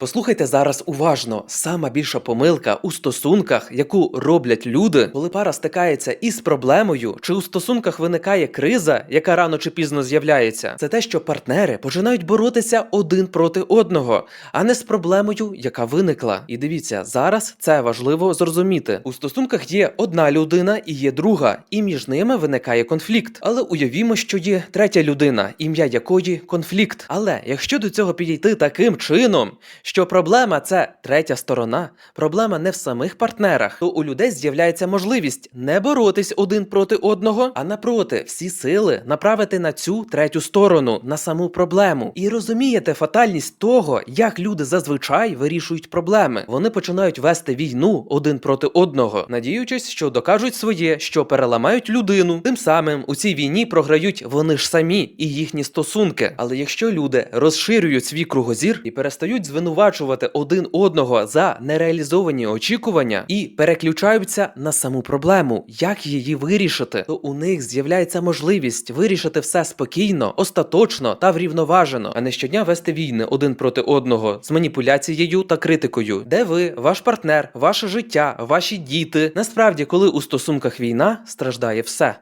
Послухайте зараз уважно. Сама більша помилка у стосунках, яку роблять люди, коли пара стикається із проблемою, чи у стосунках виникає криза, яка рано чи пізно з'являється, це те, що партнери починають боротися один проти одного, а не з проблемою, яка виникла. І дивіться, зараз це важливо зрозуміти. У стосунках є одна людина і є друга, і між ними виникає конфлікт. Але уявімо, що є третя людина, ім'я якої конфлікт. Але якщо до цього підійти таким чином, що проблема це третя сторона, проблема не в самих партнерах, то у людей з'являється можливість не боротись один проти одного, а напроти, всі сили направити на цю третю сторону, на саму проблему. І розумієте фатальність того, як люди зазвичай вирішують проблеми. Вони починають вести війну один проти одного, надіючись, що докажуть своє, що переламають людину. Тим самим у цій війні програють вони ж самі і їхні стосунки. Але якщо люди розширюють свій кругозір і перестають звинувачувати один одного за нереалізовані очікування і переключаються на саму проблему, як її вирішити, то у них з'являється можливість вирішити все спокійно, остаточно та врівноважено, а не щодня вести війни один проти одного з маніпуляцією та критикою, де ви, ваш партнер, ваше життя, ваші діти. Насправді, коли у стосунках війна, страждає все.